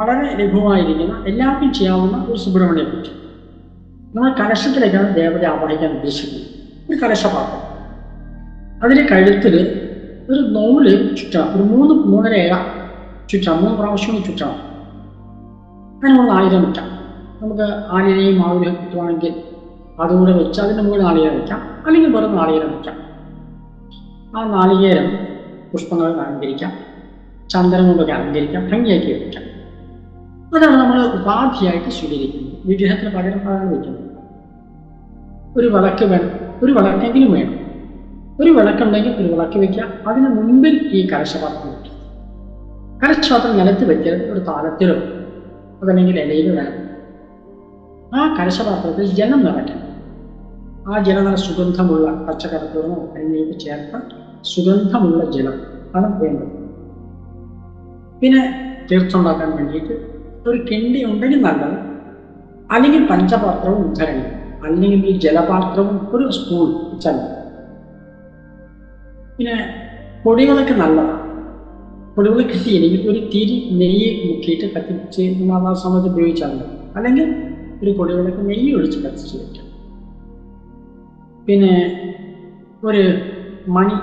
വളരെ ലഘുവായിരിക്കുന്ന എല്ലാവർക്കും ചെയ്യാവുന്ന ഒരു സുബ്രഹ്മണ്യ പൂജ. നമ്മൾ കലശത്തിലേക്കാണ് ദേവത ആവാഹിക്കാൻ ഉദ്ദേശിക്കുന്നത്. ഒരു കലശപാത്രം. അതിന്റെ കഴുത്തിൽ ഒരു നൂൽ ചുറ്റാം. ഒരു മൂന്ന് മൂന്നര ഏഴ ചുറ്റാം. മൂന്ന് പ്രാവശ്യം ചുറ്റാം. നമ്മൾ നാളികേരം വെക്കാം. നമുക്ക് ആലിനെയും മാവിനെയും കിട്ടുവാണെങ്കിൽ അതുകൂടെ വെച്ച് അതിന്റെ മുകളിൽ നാളികേരം വെക്കാം. അല്ലെങ്കിൽ വെറും നാളികേരം വെക്കാം. ആ നാളികേരം പുഷ്പങ്ങൾ അലങ്കരിക്കാം. ചന്ദനം കൊണ്ടൊക്കെ അലങ്കരിക്കാം. ഭംഗിയാക്കി വെക്കാം. അതാണ് നമ്മൾ ഉപാധിയായിട്ട് സ്വീകരിക്കുന്നത്. വിഗ്രഹത്തിന് പകരം പകരം വയ്ക്കുന്നത് ഒരു വിളക്ക് വേണം. ഒരു വിളക്കെങ്കിലും വേണം. ഒരു വിളക്കുണ്ടെങ്കിൽ ഒരു വിളക്ക് വെക്കാം അതിന് മുൻപിൽ ഈ കലശപാത്രം വയ്ക്കാം കലശപാത്രം നിലത്ത് വെക്കരുത് ഒരു താലത്തിലോ അതല്ലെങ്കിൽ ഇലയിലോ വേണം. ആ കലശപാത്രത്തിൽ ജലം നിറയ്ക്കണം. ആ ജലം നല്ല സുഗന്ധമുള്ള പച്ചക്കറത്തോടോ അല്ലെങ്കിൽ ചേർത്ത സുഗന്ധമുള്ള ജലം ആണ് വേണ്ടത്. പിന്നെ തീർച്ചുണ്ടാക്കാൻ വേണ്ടിയിട്ട് ഒരു കിണ്ടി ഉണ്ടെങ്കിൽ നല്ലത്. അല്ലെങ്കിൽ പഞ്ചപാത്രവും ഉദ്ധരണി അല്ലെങ്കിൽ ഈ ജലപാത്രവും ഒരു സ്പൂൺ വെച്ചാൽ പിന്നെ പൊടികളൊക്കെ നല്ലതാണ് പൊടികൾ കിട്ടിയില്ലെങ്കിൽ ഒരു തിരി നെയ്യ് മുക്കിയിട്ട് കത്തിച്ച് നമ്മൾ ആ സമയത്ത് ഉപയോഗിച്ചാൽ മതി. അല്ലെങ്കിൽ ഒരു പൊടികളൊക്കെ നെയ്യ് ഒഴിച്ച് കത്തിച്ച് വയ്ക്കാം പിന്നെ ഒരു മണി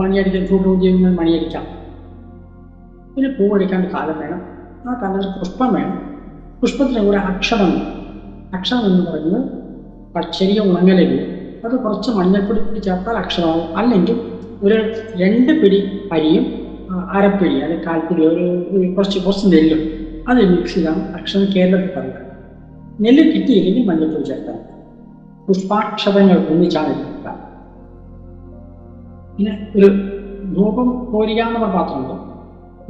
മണിയടിക്കാൻ ധൂപം ചെയ്യുന്ന മണിയടിക്കാം പിന്നെ പൂവടിക്കാൻ കാലം വേണം. ആ കാലത്ത് പുഷ്പം വേണം. പുഷ്പത്തിന് കൂടെ അക്ഷരം. അക്ഷരം എന്ന് പറയുന്നത് പ- ചെറിയ ഉണങ്ങലരി. അത് കുറച്ച് മഞ്ഞൾപ്പൊടി ചേർത്താൽ അക്ഷരമാവും. അല്ലെങ്കിൽ ഒരു രണ്ട് പിടി അരിയും അരപ്പിടി അല്ലെങ്കിൽ കാൽപ്പിടി ഒരു കുറച്ച് കുറച്ച് നെല്ലും. അത് മിക്സ് ചെയ്താണ് അക്ഷരം കേരളത്തിൽ പറയുക നെല്ല് കിട്ടിയില്ലെങ്കിൽ മഞ്ഞൾപ്പൊടി ചേർത്താൽ. പുഷ്പാക്ഷരങ്ങൾ ഒന്നിച്ചാണ് പിന്നെ ഒരു ധൂപം കോരിയാന്നുള്ള പാത്രമുണ്ട്?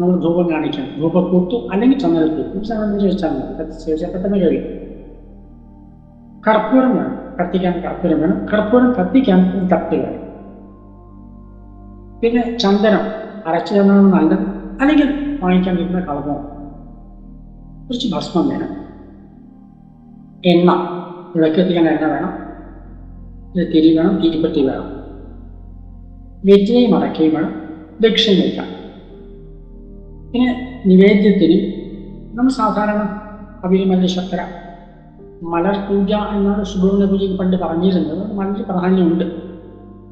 നമ്മൾ ധൂപം കാണിക്കണം. ധൂപക്കൂട്ട് അല്ലെങ്കിൽ ചന്ദനക്കൂട്ട് ചന്ദനം ചോദിച്ചാൽ പെട്ടെന്ന് കഴിയും കർപ്പൂരം വേണം. കത്തിക്കാൻ കർപ്പൂരം വേണം. കർപ്പൂരം കത്തിക്കാൻ ഒരു കത്തി വേണം. പിന്നെ ചന്ദനം. അരച്ചു ചന്ദനം നല്ലത്. അല്ലെങ്കിൽ വാങ്ങിക്കാൻ കിട്ടുന്ന കളമോ കുറച്ച് ഭസ്മം വേണം. എണ്ണ. വിളക്ക് കത്തിക്കാൻ എണ്ണ വേണം. തിരി വേണം. തീപ്പറ്റി വേണം. വെറ്റിനെയും അടക്കുകയും വേണം. ദക്ഷിണ വയ്ക്കാം പിന്നെ നിവേദ്യത്തിന് നമ്മൾ സാധാരണ അവിരിമല്ല ശർക്കര മലർ പൂജ എന്നാണ് സുബ്രഹ്മണ്യ പൂജയ്ക്ക് പണ്ട് പറഞ്ഞിരുന്നത്. വളരെ പ്രാധാന്യമുണ്ട്.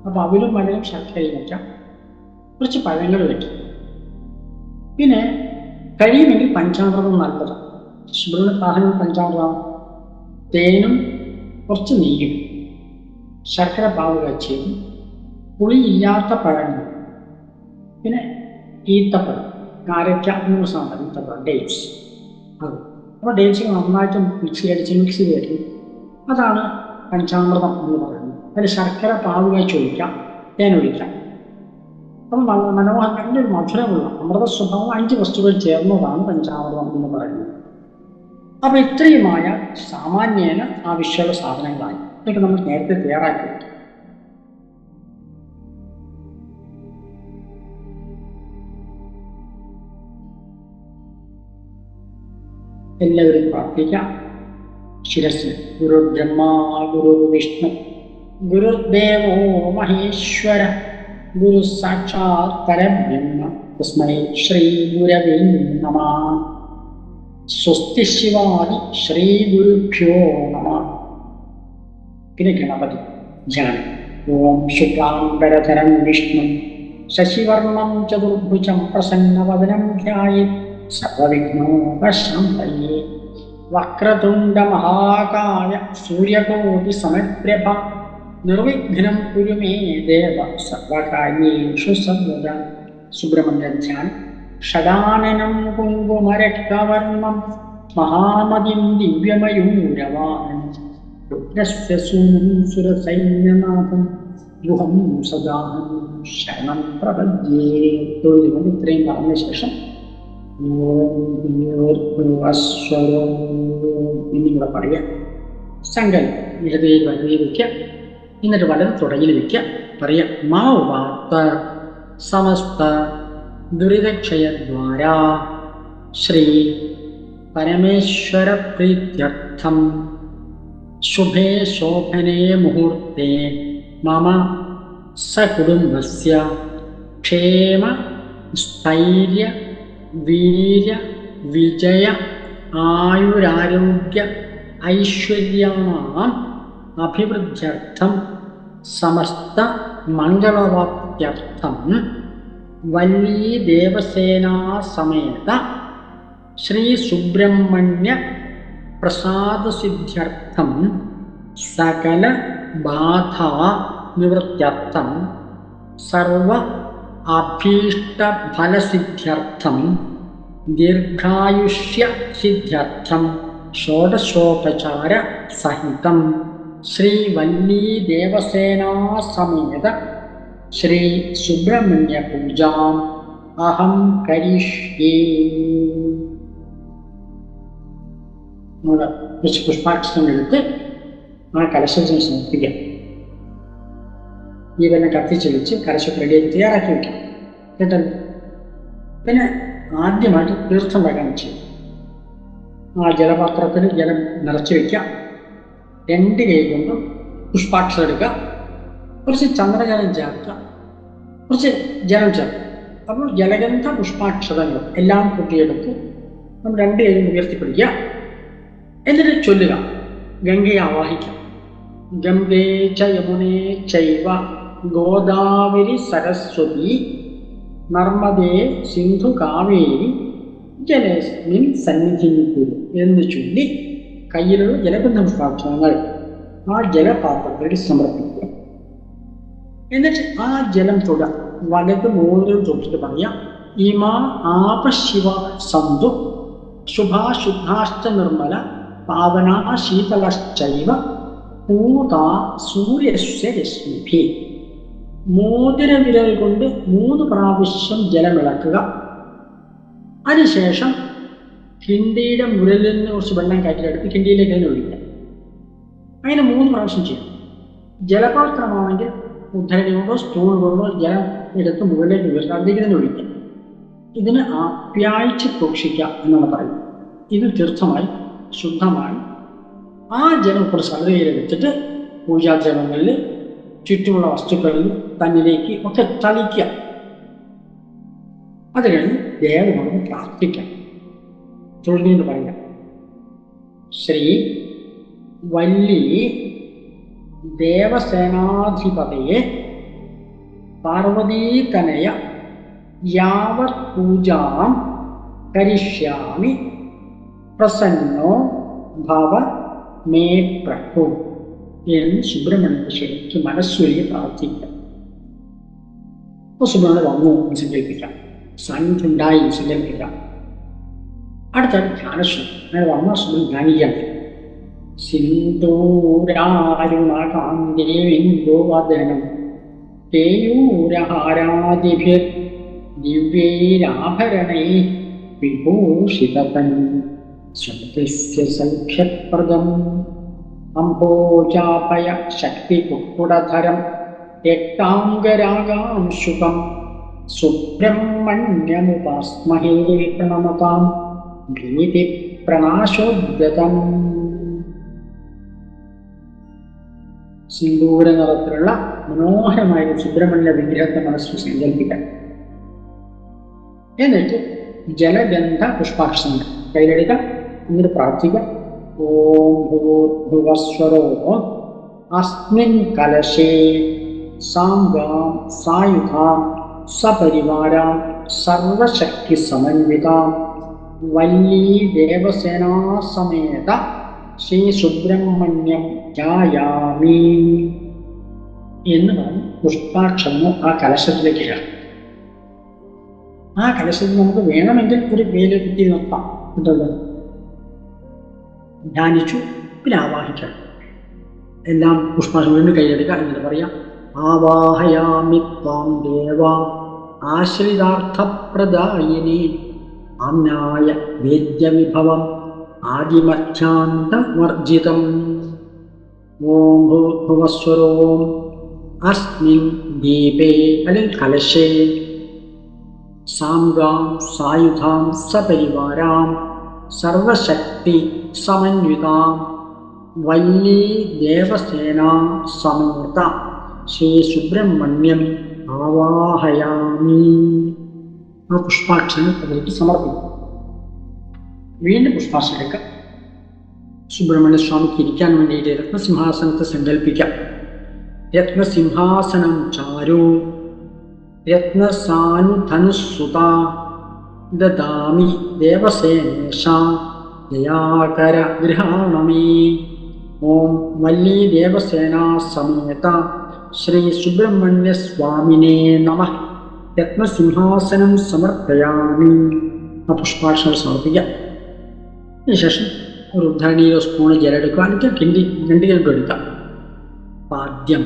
അപ്പോൾ അവരും മലരും ശർക്കരയും വയ്ക്കാം കുറച്ച് പഴങ്ങൾ വയ്ക്കാം പിന്നെ കഴിയുമെങ്കിൽ പഞ്ചാമൃതം നല്ലതാണ്. സുബ്രഹ്മണ്യ പ്രാധാന്യം പഞ്ചാമൃതമാണ്. തേനും കുറച്ച് നെയ്യും ശർക്കര പാവ് കാച്ചിയും പുളിയില്ലാത്ത പഴങ്ങൾ പിന്നെ ഈത്തപ്പഴം. കാരയ്ക്ക മൂന്ന് സാധനം ഈത്തപ്പഴം ഡേറ്റ്സ് അത്. അപ്പോൾ ഡേറ്റ്സ് നന്നായിട്ട് മിക്സ് അടിച്ച് മിക്സ് ചെയ്തിട്ട് അതാണ് പഞ്ചാമൃതം എന്ന് പറയുന്നത്. അതിൽ ശർക്കര പാവ് കാച്ചി ഒഴിക്കാം തേൻ ഒഴിക്കാം. അപ്പം നല്ല ഒരു മധുരമുള്ള അമൃത സ്വഭാവം അഞ്ച് വസ്തുക്കൾ ചേർന്നതാണ് പഞ്ചാമൃതം എന്ന് പറയുന്നത്. അപ്പോൾ ഇത്രയുമായ സാമാന്യേന ആവശ്യമുള്ള സാധനങ്ങളായി. ഇതൊക്കെ നമ്മൾ നേരത്തെ തയ്യാറാക്കി എല്ലാവരും പ്രാർത്ഥിക്കാം. ശിരസ് ഗുരു ബ്രഹ്മ ഗുരു വിഷ്ണു ഗുരുദേവോ മഹേശ്വര ഗുരു സാക്ഷാത് പരബ്രഹ്മ തസ്മൈ ശ്രീ ഗുരവേ നമ. സ്വസ്തി ശിവാദി ശ്രീ ഗുരുഭ്യോ നമ. പിന്നെ ഗണപതി ധ്യാനം ഓം ശുക്ലാംബരധരം വിഷ്ണു ശശിവർണം ചതുർഭുജം പ്രസന്നവദനം ധ്യായേ സർവവിഘ്നോപശാന്തയേ വക്രതുണ്ടമഹാകായ സൂര്യകോടി സമപ്രഭ. നിർവിഘ്നം കുരു മേ ദേവ സർവകാര്യേഷു സർവദ. സുബ്രഹ്മണ്യ ധ്യാനം ഷടാനനം കുങ്കുമരക്തവർണം മഹാമതിം ദിവ്യമയൂരവാനം രുദ്രസ്യ സൂനം സുരസൈന്യനാഥം യുഹം സദാഹം ശരണം പ്രപദ്യേ തൊഴിൽ ഇത്രയും പറഞ്ഞ ശേഷം എന്നിവിടെ പറയാം. സങ്കല്പം ഇടതയിൽ വലിയ വയ്ക്കുക എന്നിട്ട് വലത് തുടയിൽ വയ്ക്കുക പറയാം മാ വാർത്ത സമസ്ത ദുരിതക്ഷയദ്വാരാ ശ്രീ പരമേശ്വര പ്രീത്യർത്ഥം ശുഭേ ശോഭനേ മുഹൂർത്തേ മമ സകുടുംബസ്യ ക്ഷേമ സ്ഥൈര്യ വീര്യ വിജയ ആയുരാരോഗ്യ ഐശ്വര്യാണാം അഭിവൃദ്ധ്യർത്ഥം സമസ്ത മംഗളവാപ്യർത്ഥം വല്ലീ ദേവസേനാ സമേത ശ്രീ സുബ്രഹ്മണ്യ പ്രസാദസിദ്ധ്യർത്ഥം സകല ബാധ നിവൃത്യർത്ഥം സർവ അഭീഷ്ടഫലസിദ്ധ്യർത്ഥം ദീർഘായുഷ്യ സിദ്ധ്യർത്ഥം ഷോഡശോപചാര സഹിതം. ശ്രീ വല്ലീ ദേവസേനാ സമേത ശ്രീ സുബ്രഹ്മണ്യ പൂജാം. അഹം കരിഷ്യേ. നമ്മുടെ പുഷ്പാക്ഷരം എടുത്ത് ആ കലശം സമർപ്പിക്കാം ജീവനെ കത്തിച്ചൊലിച്ച് കരശപ്പ് റെഡിയാക്കി തയ്യാറാക്കി വെക്കാം. കേട്ടല്ലോ പിന്നെ ആദ്യമായിട്ട് തീർത്ഥം വെക്കാൻ ചെയ്യും ആ ജലപാത്രത്തിൽ ജലം നിറച്ചു വയ്ക്കാം രണ്ട് കൈ കൊണ്ട് പുഷ്പാക്ഷരം എടുക്കുക. കുറച്ച് ചന്ദ്രജലം ചേർക്കുക. കുറച്ച് ജലം ചേർക്കുക. അപ്പോൾ ജലഗന്ധ പുഷ്പാക്ഷരങ്ങൾ എല്ലാം കൂട്ടിയെടുത്ത് നമ്മൾ രണ്ട് കൈയും ഉയർത്തിപ്പിടിക്കുക. എന്നിട്ട് ചൊല്ലുക. ഗംഗയെ ആവാഹിക്കാം ഗംഗേ ച യമുനേ ചൈവ ഗോദാവരി സരസ്വതി നർമ്മദേ സിന്ധു കാവേരി ജലസ്മിൻ സന്നിധിക്കുരു എന്ന് ചൊല്ലി കയ്യിലുള്ള ജലബന്ധം പുഷ്പാക്ഷരങ്ങൾ ആ ജലപാത്രങ്ങളിൽ സമർപ്പിക്കുക. എന്നിട്ട് ആ ജലം തൊട വലത് മൂന്നിൽ തൊട്ടിട്ട് പറയാം ഇമാ ആപശിവ സന്തു ശുഭാശുദ്ധാശ്ച നിർമ്മല പാവനാ ശീതളശ്ചൈവ പൂത സൂര്യസ്യ രശ്മിഭി. മോതിര വിരൽ കൊണ്ട് മൂന്ന് പ്രാവശ്യം ജലമിളക്കുക അതിനുശേഷം കിണ്ടിയുടെ മുരലിൽ നിന്ന് കുറച്ച് വെള്ളം കയറ്റിയെടുത്ത് കിണ്ടിയിലേക്ക് തന്നെ ഒഴിക്കുക. അങ്ങനെ മൂന്ന് പ്രാവശ്യം ചെയ്യണം ജലപാത്രമാണെങ്കിൽ ഉദ്ധരണി കൊണ്ടോ സ്പൂൺ കൊണ്ടോ ജലം എടുത്ത് മുകളിലേക്ക് ഉയർത്തുക. അതിലേക്ക് തന്നെ ഒഴിക്കുക. ഇതിന് ആപ്യായിച്ച് സൂക്ഷിക്കുക എന്നാണ് പറയുന്നത്. ഇത് തീർത്ഥമായി ശുദ്ധമായി ആ ജലം കുറച്ച് അതിലേക്ക് വെച്ചിട്ട് പൂജാജലങ്ങളിൽ ചുറ്റുമുള്ള വസ്തുക്കളിൽ തന്നിലേക്ക് ഒക്കെ തളിക്കുക. അത് കഴിഞ്ഞ് ദേവനോട് പ്രാർത്ഥിക്കാം. തൊഴിലെന്ന് പറയാം. ശ്രീ വല്ലി ദേവസേനാധിപതയെ പാർവതീതനയ യാവത് പൂജാം കരിഷ്യാമി പ്രസന്നോ ഭവ മേ പ്രഭു. എന്ന് സുബ്രഹ്മണ്യ ശരിക്ക് മനസ്സൊരുങ്ങി പ്രാർത്ഥിക്കാം അപ്പോൾ സുബ്രഹ്മണ്യ വന്നു എന്ന് സങ്കല്പിക്കാം സാന്നിധ്യമുണ്ടായി എന്ന് സങ്കല്പിക്കാം അടുത്ത ധ്യാനശ്രമം അങ്ങനെ വന്ന സുബ്രഹ്മണ്യ ധ്യാനിക്കാം സിന്ദൂരാരുണകാന്തേവിന്ദോവദനം കേയൂരഹാരാദിഭിർ ദിവ്യൈരാഭരണൈ വിഭൂഷിതതൻ. സ്വതസ്യ സൗഖ്യപ്രദം. അംബോജാപയ ശക്തികുക്കുടധരം രക്താംഗരാഗാംശുകം സുബ്രഹ്മണ്യമുപാസ്മഹേ പ്രണമതാം. ഭീതി പ്രണാശോദ്ഗതം സിന്ദൂര നിറത്തിലുള്ള മനോഹരമായ ഒരു സുബ്രഹ്മണ്യ വിഗ്രഹത്തെ മനസ്സിൽ സങ്കല്പിക്കാം. എന്നിട്ട് ജലഗന്ധ പുഷ്പാക്ഷരം കയ്യിലെടുക്കാം എന്നിട്ട് പ്രാർത്ഥിക്കാം. ഓം ഭൂർഭുവസ്വരോ അസ്മിൻ കലശേ സാംഗാം സായുധാം സപരിവാരാം സർവശക്തി സമന്വിതാം വല്ലീ ദേവസേനാസമേത ശ്രീ സുബ്രഹ്മണ്യം ധ്യായാമി എന്ന് പറഞ്ഞ് പുഷ്പാക്ഷമോ ആ കലശത്തിലേക്ക് ഇടാം. ആ കലശത്തിൽ നമുക്ക് വേണമെങ്കിൽ ഒരു വേല കിട്ടി നിർത്താം. കേട്ടല്ലോ? ധ്യാനിച്ചു പിന്നെ ആവാഹിക്കണം എല്ലാം പുഷ്പാക്ഷരം വീണ്ടും കൈയെടുക്കുക എന്നിട്ട് പറയാം ആവാഹയാമി ത്വാം ദേവ ആശ്രിതാർത്ഥപ്രദായിനി ആമ്നായ വേദ്യവിഭവം ആദിമധ്യാന്തവർജിതം ഓം ഭൂർഭുവസ്വരോം അസ്മിൻ ദീപേ അല്ലെങ്കിൽ കലശേ സാംഗാം സായുധാം സപരിവാരാം സർവശക്തി സമന്വിത. വല്ലീ ദേവസേന സമന്വിത. ശ്രീ സുബ്രഹ്മണ്യം ആവാഹയാമി. ആ പുഷ്പാക്ഷരം അതിലേക്ക് സമർപ്പിക്കും വീണ്ടും എടുക്കാം സുബ്രഹ്മണ്യ സ്വാമിക്ക് ഇരിക്കാൻ വേണ്ടിയിട്ട് രത്നസിംഹാസനത്തെ സങ്കല്പിക്കാം. രത്നസിംഹാസനം ചാരു. രത്നസാനുധനുസുത ദദാമി ദേവസേനേഷ ദയാകര ഗൃഹാണമേ ഓം വല്ലി ദേവസേനാ സമേത ശ്രീ സുബ്രഹ്മണ്യ സ്വാമിനേ നമ. രത്നസിംഹാസനം സമർപ്പയാമി. ആ പുഷ്പാക്ഷരം സമർപ്പിക്കാം. അതിനുശേഷം ഒരു ഉദ്ധരണിയിലോ സ്പൂണ് ജലം എടുക്കുക അല്ലെങ്കിൽ കിണ്ടി രണ്ട് കിലോ എടുക്കാം. പാദ്യം.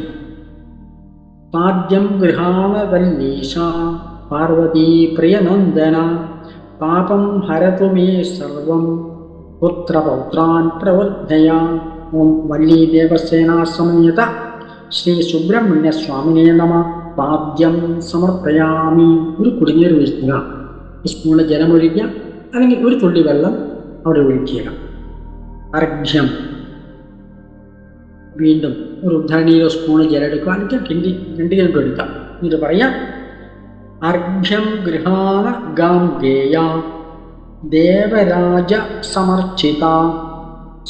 പാദ്യം ഗൃഹാണവല്ലീശ. പാർവതീ പ്രിയനന്ദന. പാപം ഹരതു മേ സർവം പുത്രപൗത്രാൻ പ്രവർദ്ധയ ഓം വല്ലീ ദേവസേനാസമേത ശ്രീ സുബ്രഹ്മണ്യ സ്വാമിനെ നമ. പാദ്യം സമർപ്പയാമി. ഒരു കുടിനീർ വീഴ്ത്തുക സ്പൂണിൽ ജലമൊഴിക്കുക. അല്ലെങ്കിൽ ഒരു തുള്ളി വെള്ളം അവിടെ ഒഴിക്കുക. അർഘ്യം. വീണ്ടും ഒരു ഉദ്ധരണിയിലോ സ്പൂണിൽ ജലം എടുക്കുക അല്ലെങ്കിൽ കിണ്ടി രണ്ട് കിലോ എടുക്കാം. എന്നിട്ട് പറയാം അർഘ്യം ഗൃഹാണ ഗാം ഗേയ ദേവരാജ സമർച്ചിത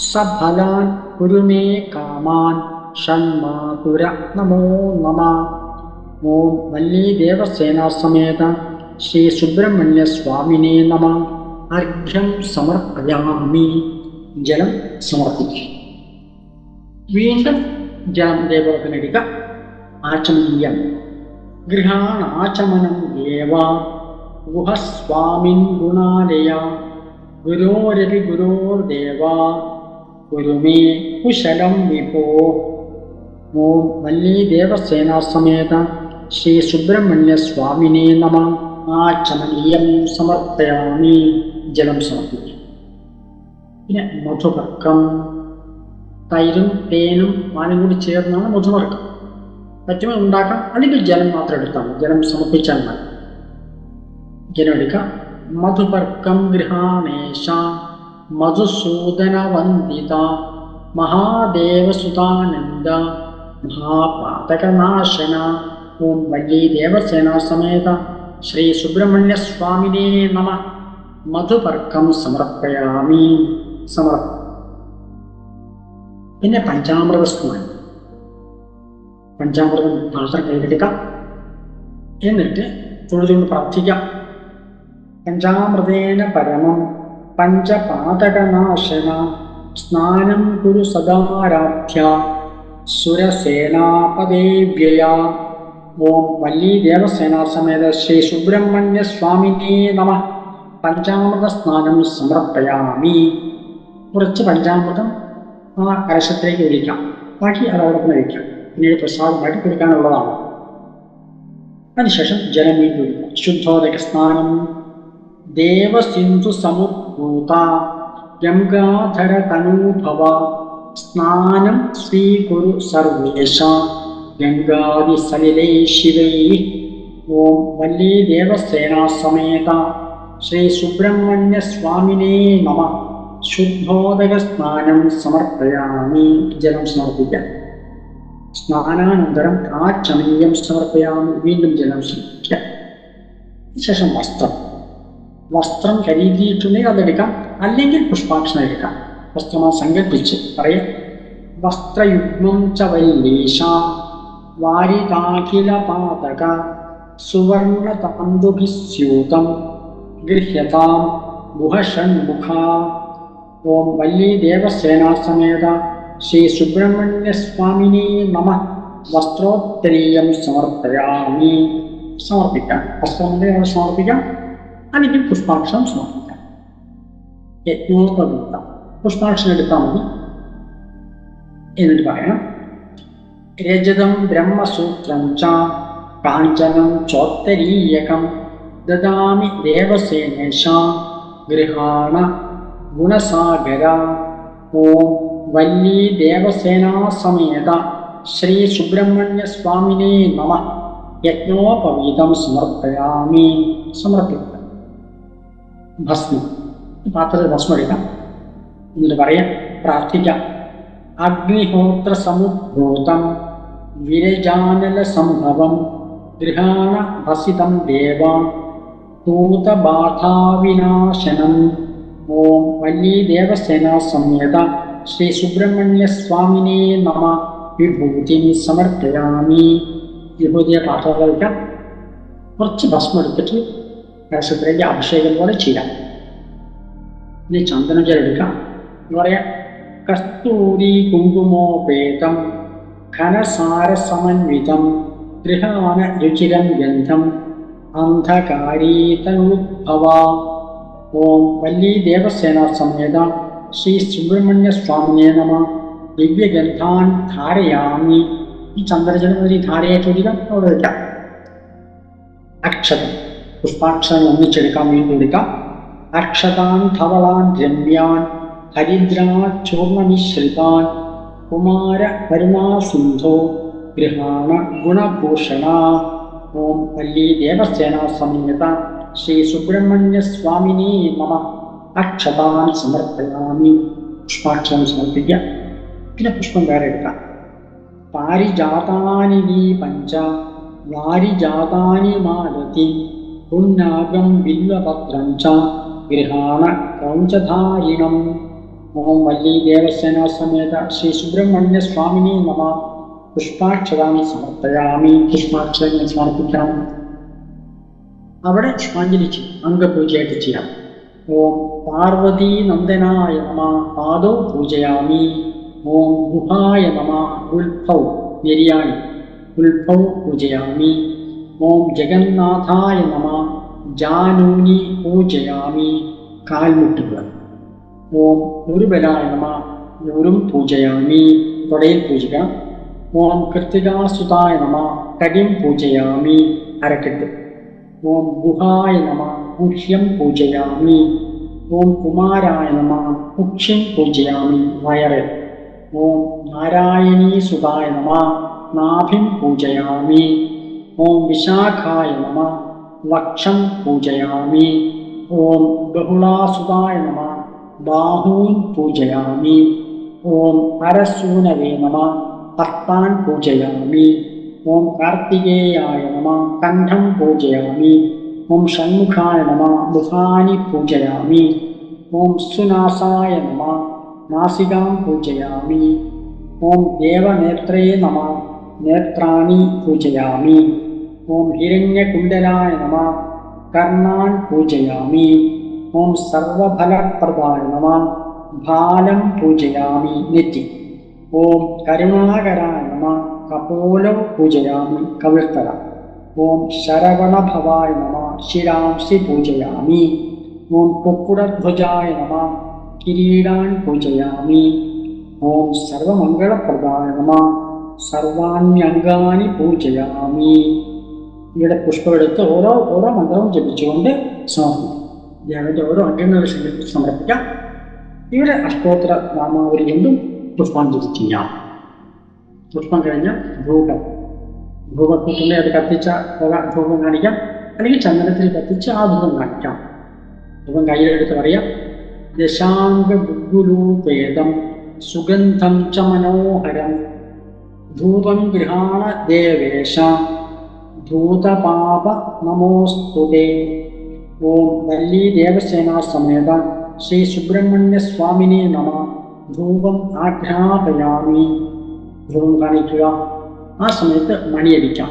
സഫലാൻ കുരുമേ കാമാൻ ഷൺമാതുര നമോ നമ ഓം വല്ലീ ദേവസേനാ സമേത ശ്രീ സുബ്രഹ്മണ്യ സ്വാമിനെ നമ അർഘ്യം സമർപ്പയാമി ജലം സമർപ്പിക്കും വീണ്ടും ജലം ദേവത്തിന് എടുക്കുക ആചമനീയം ഗൃഹാണാചമനം ഏവ ഗുഹസ്വാമിൻ ഗുണാലയ. ഗുരോരവി ഗുരോർദേവ. ഗുരുമേ കുശലം വിഭോ. ഓം വല്ലീ ദേവസേനാസമേത ശ്രീ സുബ്രഹ്മണ്യ സ്വാമിനെ നമ. ആചമനീയം സമർപ്പയാമി. ജലം സമർപ്പിക്കും. പിന്നെ മധുവർക്കം തൈരും തേനും പാലും കൂടി ചേർന്നാണ് മധുപർക്കം പറ്റുമ്പോൾ ഉണ്ടാക്കാം? അല്ലെങ്കിൽ ജലം മാത്രം എടുത്താൽ മതി ജലം സമർപ്പിച്ചാൽ മതി. ജലം എടുക്കാം മധുപർക്കം ഗൃഹാണേശ മധുസൂദന വന്ദിത മഹാദേവസുതാനന്ദ മഹാപാതകനാശന. ഓം വല്ലീ ദേവസേന സമേത. ശ്രീ സുബ്രഹ്മണ്യ സ്വാമിനേ നമ. മധുപർക്കം സമർപ്പയാമി. സമർപ്പ പിന്നെ പഞ്ചാമൃത സ്പൂൺ പഞ്ചാമൃതം മാത്രം കയ്യിലെടുക്കാം എന്നിട്ട് തൊഴുതുകൊണ്ട് പ്രാർത്ഥിക്കാം. പഞ്ചാമൃതേന പരമം പഞ്ചപാതകനാശന സ്നാനം കുരു സദാരാധ്യ സുരസേനാപദേവ്യ ഓം വല്ലീ ദേവസേനാസമേത ശ്രീ സുബ്രഹ്മണ്യ സ്വാമിനേ നമ. പഞ്ചാമൃത സ്നാനം സമർപ്പയാമി. കുറച്ച് പഞ്ചാമൃതം ആ കലശത്തിലേക്ക് ഒഴിക്കാം. ബാക്കി അതോടൊപ്പം കഴിക്കാം പിന്നീട് പ്രസാദമായിട്ട് കൊടുക്കാനുള്ളതാണ് അതിനുശേഷം ജലം വീണ്ടും ഒഴിക്കാം ശുദ്ധോദക സ്നാനം ദേവസിന്ധു സമുദ്ഭൂത ഗംഗാധര തനൂഭവ സ്നാനം സ്വീകുരു സർവേഷ ഗംഗാദി സലിലൈ ശിവൈ ഓം വല്ലീ ദേവസേനാ സമേത ശ്രീ സുബ്രഹ്മണ്യ സ്വാമിനേ നമ ശുദ്ധോദക സ്നാനം സമർപ്പയാമി ജലം സമർപ്പിക്കാം സ്നാനാനന്തരം ആചമനീയം സമർപ്പയാമി. വീണ്ടും ജലം ശ്രമിക്കുക ശേഷം വസ്ത്രം. വസ്ത്രം കരുതിയിട്ടുണ്ടെങ്കിൽ അതെടുക്കാം അല്ലെങ്കിൽ പുഷ്പാക്ഷണം എടുക്കാം. വസ്ത്രമാ സങ്കല്പിച്ച് പറയാം. വസ്ത്രയുഗ്മം ച വല്ലീശ വാരിതാഖില പാതക സുവർണ താന്തുഭിസ്യൂതം ഗൃഹ്യതാം ഗുഹഷൺമുഖ ഓം വല്ലീ ദേവസേനാ സമേത ശ്രീ സുബ്രഹ്മണ്യസ്വാമിനെ നമ. വസ്ത്രോത്തരീയം സമർപ്പയാമി. സമർപ്പിക്കാം. വസ്ത്രം സമർപ്പിക്കാം. അല്ലെങ്കിൽ പുഷ്പാക്ഷം സമർപ്പിക്കാം. യജ്ഞോപവൃത്തം പുഷ്പാക്ഷം എടുത്താൽ മതി. എന്നിട്ട് പറയണം. രജതം ബ്രഹ്മസൂത്രം ച. കാഞ്ചനം ചോത്തരീയകം. ദദാമി ദേവസേനേഷ. ഗൃഹാണ ഗുണസാഗര. ഓം വല്ലീ ദേവസേനാസമേത ശ്രീ സുബ്രഹ്മണ്യ സ്വാമിനെ നമ. യജ്ഞോപവീതം സമർപ്പയാമി. സമർപ്പിക്കുക. ഭസ്മം. പാത്രത്തിൽ ഭസ്മം എടുക്കാം എന്നിട്ട് പറയാം പ്രാർത്ഥിക്കാം. അഗ്നിഹോത്ര സമുദ്ഭൂതം വിരജാനല സംഭവം ഗൃഹാണ ഭസിതം ദേവ ഭൂതബാധാവിനാശനം. ഓം വല്ലീ ദേവസേന സമേത. ശ്രീ സുബ്രഹ്മണ്യ സ്വാമിനെ നമ വിഭൂതി സമർപ്പയാമി വിഭൂതിയെ പാത്രത്തിൽ കുറച്ച് ഭസ്മം എടുത്തിട്ട് കലശത്തിലേക്ക് അഭിഷേകം പോലെ ചെയ്യാം. ഇനി ചന്ദനം എടുക്കാം. എന്ന് പറയാം കസ്തൂരി കുങ്കുമോപേതം ഘനസാരസമന്വിതം ഗൃഹാന രുചിരം ഗന്ധം അന്ധകാരീതനുദ്ഭവ ഓം വല്ലീ ദേവസേന സമേത ശ്രീ സുബ്രഹ്മണ്യ സ്വാമിനെ നമ. ദിവ്യഗ്രന്ഥാൻ ധാരയാമി. ഈ ചന്ദ്രജനപതി ധാരയായിട്ട് ഒഴിക്കാം അവിടെ വയ്ക്കാം അക്ഷതം. പുഷ്പാക്ഷരം ഒന്നിച്ചെടുക്കാൻ വീണ്ടും എടുക്കാം. അക്ഷതാൻ ധവളാൻ രമ്യാൻ ഹരിദ്രാ ചൂർണമിശ്രിതാൻ കുമാര കരുണാസിന്ധോ ഗൃഹാണ ഗുണഭൂഷണ. ഓം പല്ലി ദേവസേന സമേത ശ്രീ സുബ്രഹ്മണ്യ സ്വാമിനി നമ. അക്ഷതാൻ സമർപ്പയാമി പുഷ്പാക്ഷരം സമർപ്പിക്കുക പിന്നെ പുഷ്പം വേറെ എടുക്കാം പാരിജാതാനി നീ പഞ്ച വാരിജാതാനി മാലതി പുന്നാഗം ബില്ലപത്രം ച ഗൃഹാണ ക്രൗഞ്ചധാരിണം ഓം വല്ലി ദേവസേന ശ്രീ സുബ്രഹ്മണ്യ സ്വാമിനി നമ പുഷ്പാക്ഷരാമി സമർപ്പയാമി പുഷ്പാക്ഷരങ്ങൾ സമർപ്പിക്കാം അവിടെ പുഷ്പാഞ്ജലി അംഗപൂജയായിട്ട് ചെയ്യാം ഓം പാർവതീ നന്ദനായ നമ പാദോ പൂജയാമി ഓം ഗുഹായ നമ ഉൽഭൗ നിര്യാണി ഉൽഭൗ പൂജയാമി ഓം ജഗന്നാഥായ നമ ജാനൂനി പൂജയാമി കാൽമുട്ടുകൾ ഓം ഉരുബലായ നമ ഉരും പൂജയാമി തൊടയിൽ പൂജിക്കണം ഓം കൃത്തികാസുതായ നമ കടിം പൂജയാമി അരക്കെട്ട് ഓം ഗുഹായ നമ ഗുഹ്യം പൂജയാമി. ഓം കുമാരായ നമ കുക്ഷിം പൂജയാമി. വയറ്. ഓം നാരായണീ സുതായ നമ നാഭിം പൂജയാമി. ഓം വിശാഖായ നമ വക്ഷം പൂജയാമി. ഓം ബഹുളാസുതായ നമ ബാഹൂൻ പൂജയാമി. ഓം പരശൂനവേ നമ ഹസ്താൻ പൂജയാമി. ഓം കാർത്തികേയായ നമ കണ്ഠം പൂജയാമി. ഓം ഷൺമുഖായ നമ മുഖാനി പൂജയാമി ഓം സുനാസായ നമ നാസികാം പൂജയാമി ഓം ദേവനേത്രേ നമ നേത്രാണി പൂജയാമി ഓം ഹിരണ്യകുണ്ടലായ നമ കർണാൻ പൂജയാമി ഓം സർവഫലപ്രദായ നമ ഭാലം പൂജയാമി നെറ്റി ഓം കരുണാകരായ നമ കപോലം പൂജയാമി കവിൾത്തല ഓം ശരവണഭവായ നമ ശിരാംസി പൂജയാമി ഓം പൊക്കുടധ്വജായ നമ കിരീടാൻ പൂജയാമി ഓം സർവമംഗളപ്രദായ നമ സർവാണ്യംഗാനി പൂജയാമി ഇവിടെ പുഷ്പമെടുത്ത് ഓരോ ഓരോ മന്ത്രവും ജപിച്ചുകൊണ്ട് സമർപ്പിക്കും ദേവന്റെ ഓരോ സങ്കല്പിച്ച് സമർപ്പിക്കാം. ഇവിടെ അഷ്ടോത്തര നാമാവലി കൊണ്ടും പുഷ്പാഞ്ജലി ചെയ്യാം. പുഷ്പം കഴിഞ്ഞ ധൂപം. ധൂപത്തിൽ അത് കത്തിച്ച പുക ധൂപം കാണിക്കാം. അല്ലെങ്കിൽ ചന്ദനത്തിൽ കത്തിച്ച് ആ ധൂപം കാണിക്കാം. ധൂപം കയ്യിലെടുത്ത് പറയാം ദശാംഗ ഗുരുപേദം സുഗന്ധം ച മനോഹരം ധൂപം ഗൃഹാണ ദേവേശ ധൂതപാപ നമോസ്തുതേ ഓം വല്ലി ദേവസേനാ സമേത ശ്രീ സുബ്രഹ്മണ്യ സ്വാമിനെ നമ. ധൂപം ആഘ്രാപയാമി. ധൂപം കാണിക്കുക. ആ സമയത്ത് മണിയടിക്കാം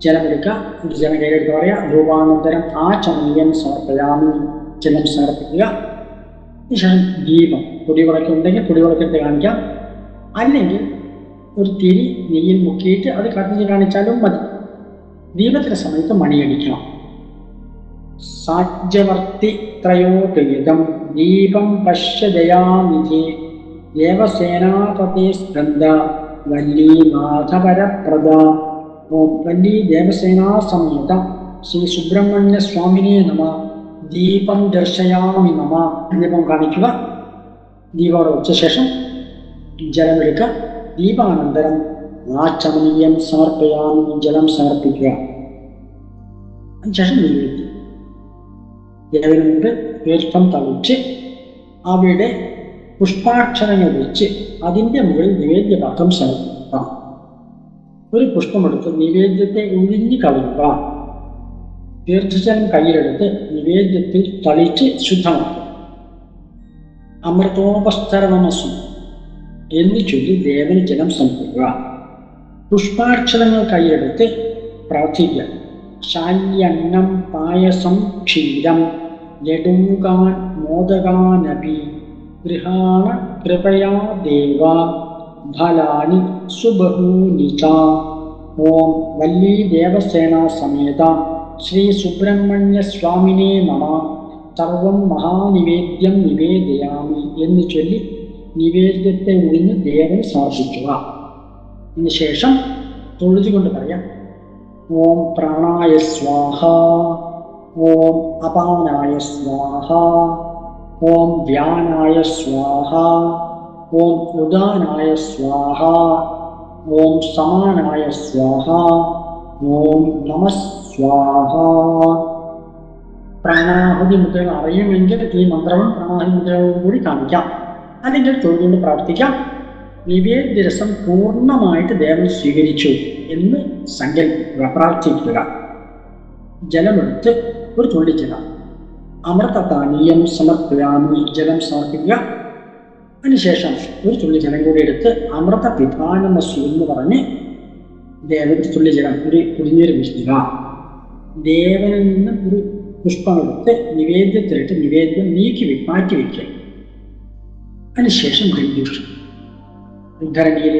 ജലമെടുക്കുക ജലം കയ്യിലെടുത്ത് പറയാം രൂപാനന്തരം ആ ചമയം സമർപ്പയാമി. ജലം സമർപ്പിക്കുക. ശേഷം ദീപം. പൊടിവിളക്ക് ഉണ്ടെങ്കിൽ പൊടിവിളക്കെടുത്ത് കാണിക്കാം. അല്ലെങ്കിൽ ഒരു തിരി നെയ്യിൽ മുക്കിയിട്ട് അത് കത്തിച്ച് കാണിച്ചാലും മതി. ദീപത്തിന്റെ സമയത്ത് മണിയടിക്കണം സാജ്യവർത്തി ത്രയോപേതം ദീപം പശ്യദയാനിധി ദേവസേനാപതി സ്കന്ധ. വല്ലീ മാധവരപ്രദ ഓം വല്ലീ ദേവസേനാ സമേത ശ്രീ സുബ്രഹ്മണ്യ സ്വാമിനെ നമ. ദീപം ദർശയാമി നമ. ദീപം കാണിക്കുക. ദീപം ഉച്ചശേഷം ശേഷം ജലമെടുക്കുക ദീപാനന്തരം ആചമനീയം സമർപ്പയാമി ജലം സമർപ്പിക്കുക. അതിനുശേഷം നിവേദ്യം ദേവനുണ്ട് തീർത്ഥം തളിച്ച് അവിടെ പുഷ്പാക്ഷരങ്ങൾ വെച്ച് അതിന്റെ മുകളിൽ നിവേദ്യപാത്രം ശ്രമിക്കുക ഒരു പുഷ്പമെടുത്ത് നിവേദ്യത്തെ ഉഴിഞ്ഞു കളയുക. തീർത്ഥജലം കയ്യിലെടുത്ത് നിവേദ്യത്തിൽ തളിച്ച് ശുദ്ധമാക്കുക. അമൃതോപസ്തരണമസും എന്ന് ചൊല്ലി ദേവന് ജലം സമർപ്പിക്കുക. പുഷ്പാക്ഷരങ്ങൾ കൈയെടുത്ത് പ്രാർത്ഥിക്കുക. ശാല്യണ്ണം പായസം ക്ഷീരം ലഡൂകാൻ മോദകാനപി ഗൃഹാണ കൃപയാ ദേവ. ഫലാനി സുബഹൂനി ച ഓം വല്ലീ ദേവസേന സമേത. ശ്രീ സുബ്രഹ്മണ്യ സ്വാമിനെ നമ. സർവം മഹാനിവേദ്യം നിവേദയാമി എന്ന് ചൊല്ലി നിവേദ്യത്തെ ഉഴിഞ്ഞ് ദേവന് സമർപ്പിക്കുക അതിനുശേഷം തൊഴുതുകൊണ്ട് പറയാം. ഓം പ്രാണായ സ്വാഹ. ഓം അപാനായ സ്വാഹ. ഓം വ്യാനായ സ്വാഹ ഓം ഉദാനായ സ്വാഹ ഓം സമാനായ സ്വാഹ ഓം നമ സ്വാഹ. പ്രാണാഹുതി മുദ്രകൾ അറിയുമെങ്കിൽ ഈ മന്ത്രവും പ്രാണാഹുതി മുദ്രകളും കൂടി കാണിക്കാം. അല്ലെങ്കിൽ തൊഴുതുകൊണ്ട് പ്രാർത്ഥിക്കാം. നിവേദ്യരസം പൂർണമായിട്ട് ദേവൻ സ്വീകരിച്ചു എന്ന് സങ്കല്പിക്കുക പ്രാർത്ഥിക്കുക. ജലമെടുത്ത് ഒരു തുള്ളി ജലം അമൃതപാനീയം സമർപ്പിക്കാമി ജലം സമർപ്പിക്കുക. അതിനുശേഷം ഒരു തുള്ളി ജലം കൂടി എടുത്ത് അമൃത പിതാനമസു എന്ന് പറഞ്ഞ് ദേവന് തുള്ളി ജലം ഒരു കുടിനീര് വിഷ്ണുക ദേവനിൽ നിന്ന് ഒരു പുഷ്പം എടുത്ത് നിവേദ്യത്തിലിട്ട് നിവേദ്യം നീക്കി മാറ്റി വയ്ക്കുക. അതിനുശേഷം ഗംഭീഷം ധരണിയിൽ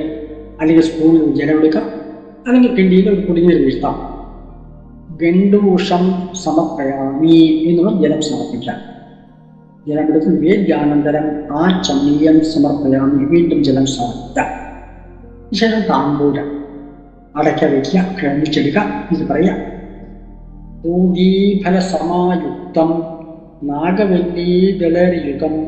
അല്ലെങ്കിൽ സ്പൂണിൽ ജലം എടുക്കാം. അല്ലെങ്കിൽ കിണ്ടിയിൽ ഒരു കുടിനീര് വീഴ്ത്താം. ഗണ്ഡൂഷം സമർപ്പയാമി എന്നുള്ള ജലം സമർപ്പിക്കാം. ജലമെടുത്ത് വേദ്യാനന്തരം ആ ചമ്മീയം സമർപ്പയാമി. വീണ്ടും ജലം സമർപ്പിക്കാം. ശേഷം താമ്പൂരം. അടയ്ക്ക വയ്ക്കുക ക്ഷണിച്ചെടുക്കുക ഇത് പറയാം പൂഗീഫലസമായുക്തം നാഗവല്ലീദളരിയുതം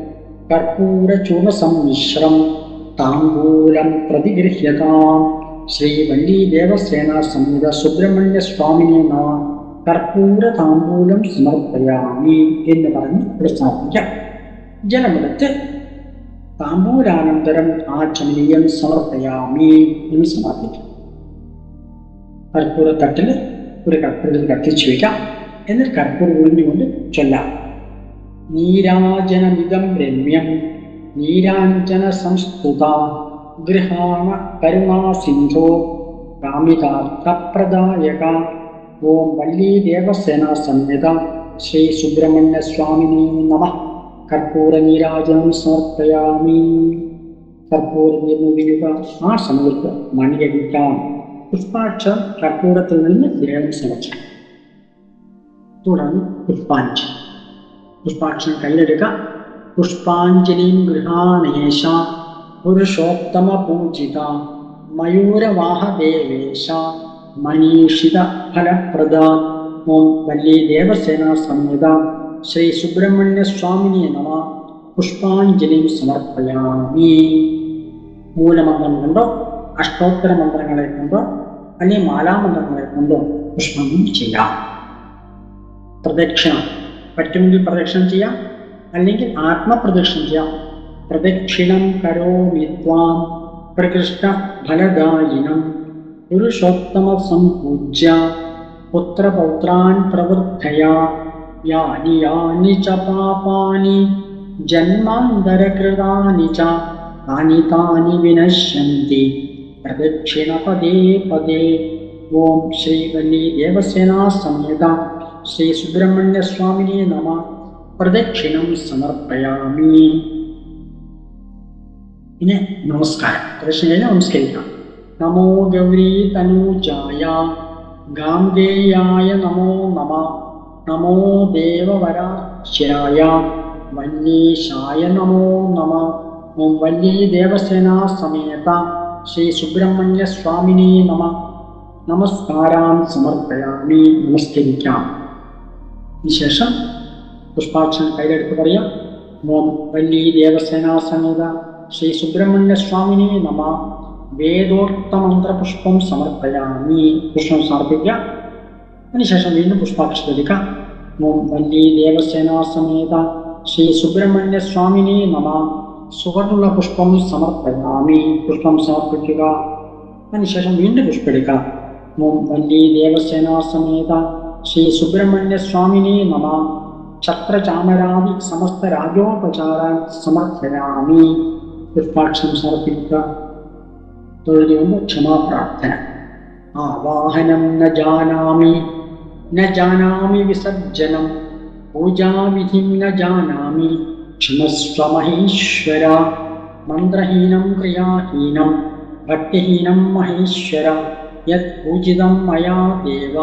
കർപ്പൂരചൂർണസമ്മിശ്രം താമ്പൂലം പ്രതിഗൃഹ്യതാം. ശ്രീവല്ലി ദേവസേന സംഹിത സുബ്രഹ്മണ്യ സ്വാമിനെ നമ കർപ്പൂര താമ്പൂലം സമർപ്പയാമി എന്ന് പറഞ്ഞ് പ്രസ്ഥാപിക്കാം ജലമെടുത്ത് താമ്പൂരാനന്തരം ആ ചമനീയം സമർപ്പയാമി എന്ന് സമർപ്പിക്കാം കർപ്പൂരത്തട്ടിൽ ഒരു കർപ്പൂരത്തിൽ കത്തിച്ചു വയ്ക്കാം എന്നിട്ട് കർപ്പൂരം ഉഴിഞ്ഞുകൊണ്ട് ചൊല്ലാം. നീരാജനമിതം രമ്യം നീരാഞ്ജന സംസ്തുത ഗൃഹാണ കരുണാസിന്ധോ കാമികാർത്ഥപ്രദായക ഓം വല്ലീ ദേവസേന സമേത ശ്രീ സുബ്രഹ്മണ്യ സ്വാമിനി നമ കർപ്പൂര നീരാജനം സമർപ്പയാമി കർപ്പൂരം നിർമ്മിക്കുക ആ സമയത്ത് മണിയടിക്കാം പുഷ്പാക്ഷം കർപ്പൂരത്തിൽ നിന്ന് ദേവൻ സമർപ്പിച്ചു. തുടർന്ന് പുഷ്പാഞ്ജലി. പുഷ്പാക്ഷരം കയ്യിലെടുക്കുക പുഷ്പാഞ്ജലിം ഗൃഹാണേശ പുരുഷോത്തമ പൂജിത മയൂരവാഹദേവേശ മനീഷിത ഫലപ്രദ ഓം വല്ലി ദേവസേന സംഹിത ശ്രീ സുബ്രഹ്മണ്യ സ്വാമിനെ നമ. പുഷ്പാഞ്ജലി സമർപ്പയാമി. മൂലമന്ത്രം കൊണ്ടോ? അഷ്ടോത്തര മന്ത്രങ്ങളെ കൊണ്ടോ? അല്ലെങ്കിൽ മാലാമന്ത്രങ്ങളെ കൊണ്ടോ? പുഷ്പം ചെയ്യാം. പ്രദക്ഷിണം. പറ്റുമെങ്കിൽ പ്രദക്ഷിണം ചെയ്യാം. അല്ലെങ്കിൽ ആത്മപ്രദക്ഷിണം ചെയ്യാം. प्रदक्षिणं करोमि त्वां प्रकृष्टफलदायिनं पुरुषोत्तमसम्पूज्य पुत्रपौत्रान् प्रवृद्धया यानि यानि च पापानि जन्मान्तरकृतानि च तानि तानि विनश्यन्ति। प्रदक्षिणपदे पदे। ॐ श्रीवल्लीदेवसेनासंहिता श्रीसुब्रह्मण्यस्वामिने नमः। प्रदक्षिणं समर्पयामि। പിന്നെ നമസ്കാരം. കൃഷ്ണനെ നമസ്കരിക്കാം. നമോ ഗൗരി തനൂജായ ഗാംഗേയായ നമോ നമ. നമോ ദേവരാശിരായ വന്യീശായ നമോ നമ. ഓം വന്യീ ദേവസേനാ സമേത ശ്രീ സുബ്രഹ്മണ്യ സ്വാമിനെ നമ. നമസ്കാരാൻ സമർപ്പയാമി. നമസ്കരിക്കാം. വിശേഷം? പുഷ്പാക്ഷൻ കയ്യിലെടുത്ത് പറയാം. ഓം വല്ലി ദേവസേനാ സമേത ശ്രീ സുബ്രഹ്മണ്യ സ്വാമിനെ നമ. വേദോക്തമന്ത്രപുഷ്പം സമർപ്പയാമി. പുഷ്പം സമർപ്പിക്കുക. അതിനുശേഷം വീണ്ടും പുഷ്പാക്ഷം ധരിക്കാം ഓം വല്ലി ദേവസേനാസമേത. ശ്രീ സുബ്രഹ്മണ്യ സ്വാമിനെ നമ. സുവർണ പുഷ്പം സമർപ്പയാമി. പുഷ്പം സമർപ്പിക്കുക. അതിനുശേഷം വീണ്ടും പുഷ്പെടുക്കാം ഓം വല്ലി ദേവസേനാസമേത. ശ്രീ സുബ്രഹ്മണ്യ സ്വാമിനെ നമ. ഛത്രചാമരാദി സമസ്ത രാജോപചാര സമർപ്പയാമി. कृष्पाक्षं सर्पित्वा तु क्षमा प्रार्थनावाहनं न जानामि न जानामि विसर्जनं। पूजाविधिं न जानामि। क्षमस्व महेश्वर मन्त्रहीनं क्रियाहीनं भक्तिहीनं महेश्वर यत् पूजितं मया देव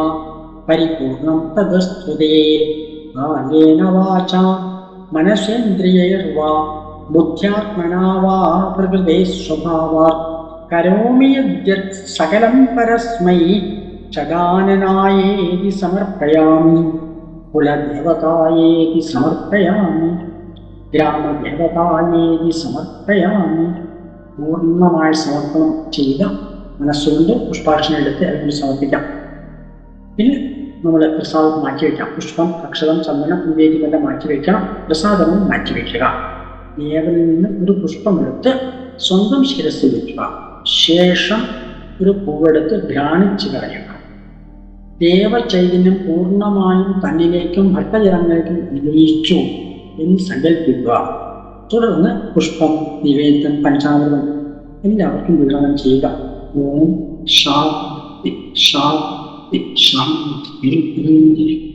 परिपूर्णं तदस्तु ते कालेन वाचा मनसेन्द्रियैर्वा। വാ പ്രകൃതേ സ്വഭാവാത് കരോമി സകലം പരസ്മൈ ചകാനനായേതി സമർപ്പയാമി കുലദേവതായേതി സമർപ്പയാമി ഗ്രാമദേവതായേതി സമർപ്പയാമി. പൂർണമായ സമർപ്പണം ചെയ്ത മനസ്സുകൊണ്ട് പുഷ്പാക്ഷണം എടുത്ത് അതിന് സമർപ്പിക്കാം. പിന്നെ നമ്മൾ പ്രസാദം മാറ്റി വയ്ക്കാം പുഷ്പം അക്ഷരം ചന്ദനം നിവേദികളെല്ലാം മാറ്റി വയ്ക്കാം പ്രസാദവും മാറ്റി വയ്ക്കുക ദേവനിൽ നിന്ന് ഒരു പുഷ്പമെടുത്ത് സ്വന്തം ശിരസിൽ വയ്ക്കുക ശേഷം ഒരു പൂവെടുത്ത് ഭ്രാണിച്ച് കളയുക ദേവചൈതന്യം പൂർണമായും തന്നിലേക്കും ഭക്തജനങ്ങളിലേക്കും വിജയിച്ചു എന്ന് സങ്കല്പിക്കുക തുടർന്ന് പുഷ്പം നിവേദ്യം പഞ്ചാമൃതം എല്ലാവർക്കും വിതരണം ചെയ്യുക. ഓം ശാന്തി ശാന്തി ശാന്തി.